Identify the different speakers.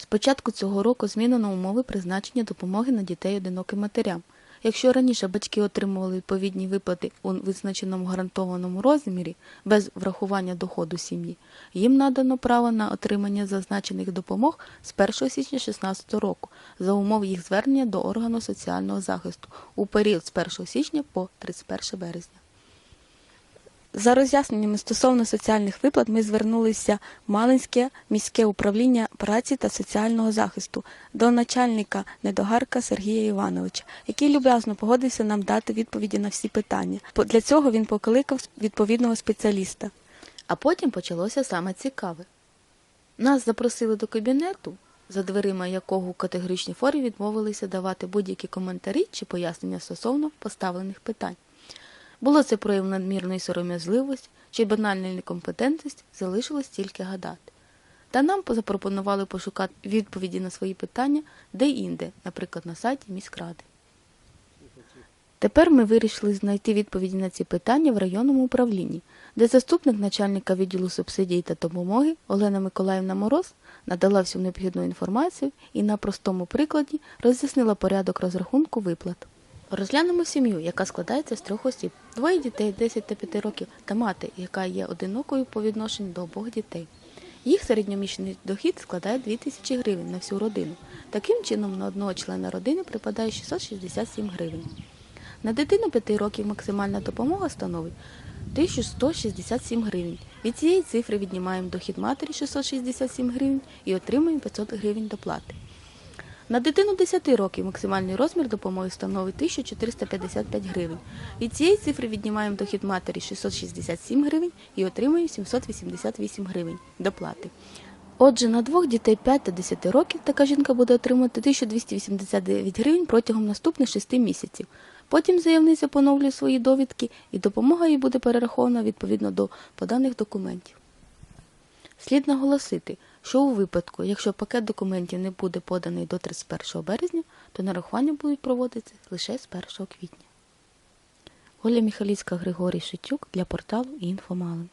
Speaker 1: З початку цього року змінено умови призначення допомоги на дітей одиноким матерям. Якщо раніше батьки отримували відповідні виплати у визначеному гарантованому розмірі без врахування доходу сім'ї, їм надано право на отримання зазначених допомог з 1 січня 2016 року за умов їх звернення до органу соціального захисту у період з 1 січня по 31 березня. За роз'ясненнями стосовно соціальних виплат ми звернулися в Малинське міське управління праці та соціального захисту до начальника недогарка Сергія Івановича, який люб'язно погодився нам дати відповіді на всі питання. Для цього він покликав відповідного спеціаліста. А потім почалося саме цікаве. Нас запросили до кабінету, за дверима якого у категоричній формі відмовилися давати будь-які коментарі чи пояснення стосовно поставлених питань. Було це прояв надмірної сором'язливості чи банальної некомпетентності, залишилось тільки гадати. Та нам запропонували пошукати відповіді на свої питання де-інде, наприклад, на сайті міськради. Тепер ми вирішили знайти відповіді на ці питання в районному управлінні, де заступник начальника відділу субсидій та допомоги Олена Миколаївна Мороз надала всю необхідну інформацію і на простому прикладі роз'яснила порядок розрахунку виплат. Розглянемо сім'ю, яка складається з трьох осіб: двоє дітей 10 та 5 років та мати, яка є одинокою по відношенню до обох дітей. Їх середньомісячний дохід складає 2000 гривень на всю родину. Таким чином, на одного члена родини припадає 667 гривень. На дитину 5 років максимальна допомога становить 1167 гривень. Від цієї цифри віднімаємо дохід матері 667 гривень і отримуємо 500 гривень доплати. На дитину 10 років максимальний розмір допомоги становить 1455 гривень. Від цієї цифри віднімаємо дохід матері 667 гривень і отримуємо 788 гривень доплати. Отже, на двох дітей 5 та 10 років така жінка буде отримувати 1289 гривень протягом наступних 6 місяців. Потім заявниця поновлює свої довідки і допомога їй буде перерахована відповідно до поданих документів. Слід наголосити, що у випадку, якщо пакет документів не буде поданий до 31 березня, то нарахування будуть проводитися лише з 1 квітня. Оля Міхаліцька, Григорій Шитюк для порталу «Інфомалин».